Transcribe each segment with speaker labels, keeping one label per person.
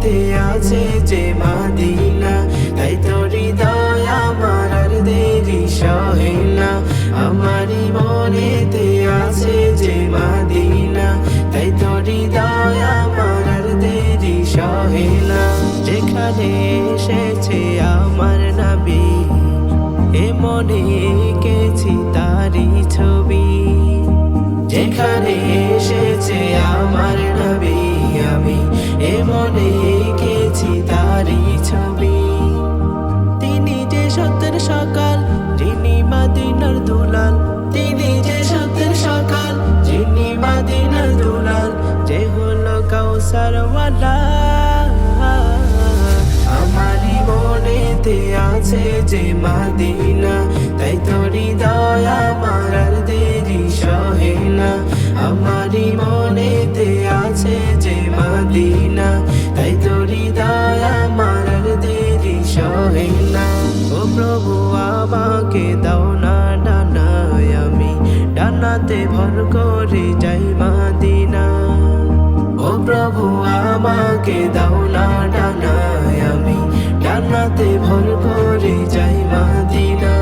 Speaker 1: মনেতে আছে যে মাদিনা, তাই তো হৃদয় আমার আর দেরি সহে না। আমারই মনেতে আছে যে মাদিনা, তাই তো হৃদয় আমার আর দেরি সহে না। যেখানে এসেছে আমার নবী, এ মনে এঁকেছি তারি ছবি। যেখানে এসেছে আমার নবী, আমি এ কাউসারওয়ালা আমারই মনেতে আছে যে মাদিনা, তাই তো হৃদয় আমার আর দেরি সহে না। আমারই মনেতে আছে যে মাদিনা, তাই তো হৃদয় আমার আর দেরি সহে ও প্রভু, আমাকে দাও না ডানায় আমি ডানাতে ভর করে যাই মাদিনা। আমাকে দাও না ডানায় আমি। ডানাতে ভর করে যাই মাদিনা।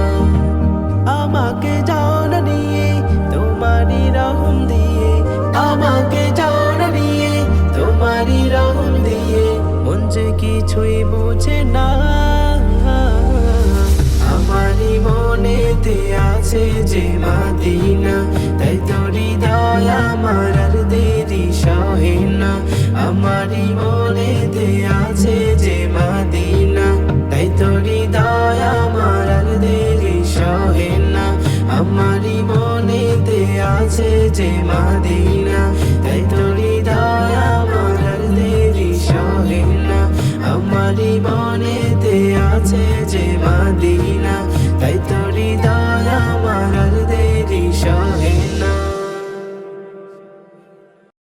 Speaker 1: আমাকে যাও না নিয়ে, তোমারই রহম দিয়ে। আমাকে যাও না নিয়ে, তোমারই রহম দিয়ে। মন যে কিছুই বুঝে না। আমারই মনেতে আছে যে মাদিনা। আছে যে মাদিনা, তাই তো হৃদয় আমার দেরি সহে না। আমারই মনেতে আছে যে মাদিনা, তাই তো হৃদয় আমার আর